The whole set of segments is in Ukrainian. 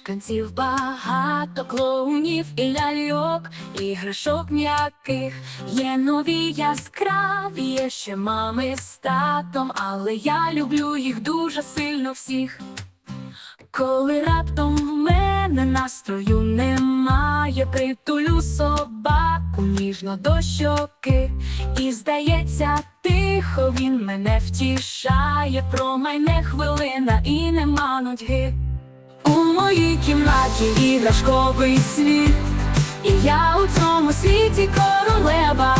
мешканців багато клоунів і ляльок, іграшок м'яких, є нові яскраві, є ще мами з татом, але я люблю їх дуже сильно всіх. Коли раптом в мене настрою немає, притулю собаку ніжно до щоки, і здається, тихо він мене втішає, промайне хвилина і нема нудьги. У моїй кімнаті іграшковий світ, і я у цьому світі королева.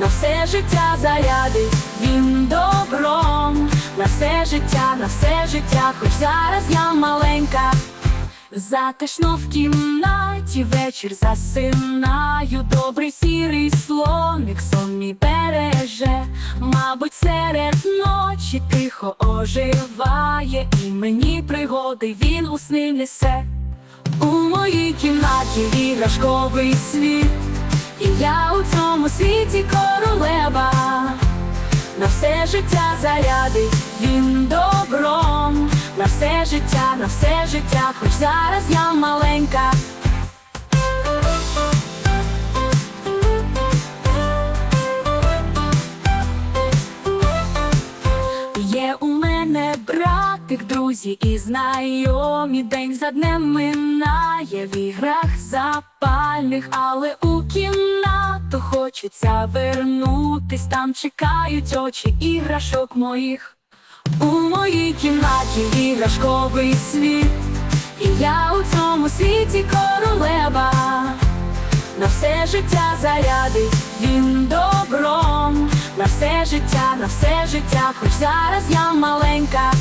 На все життя зарядить він добром, на все життя, на все життя, хоч зараз я маленька. Затишно в кімнаті вечір засинаю, добрий сірий слоник сон мій береже, мабуть, серед ночі тихо оживає, і мені пригоди він у сни несе. У моїй кімнаті іграшковий світ, і я у цьому світі королева. На все життя зарядить він добром, на все життя, на все життя, хоч зараз я маленька. Мене братик, друзі і знайомі, день за днем минає в іграх запальних, але у кімнату хочеться вернутись, там чекають очі іграшок моїх. У моїй кімнаті іграшковий світ, і я у цьому світі королева. На все життя зарядить він на все життя, на все життя, хоч зараз я маленька.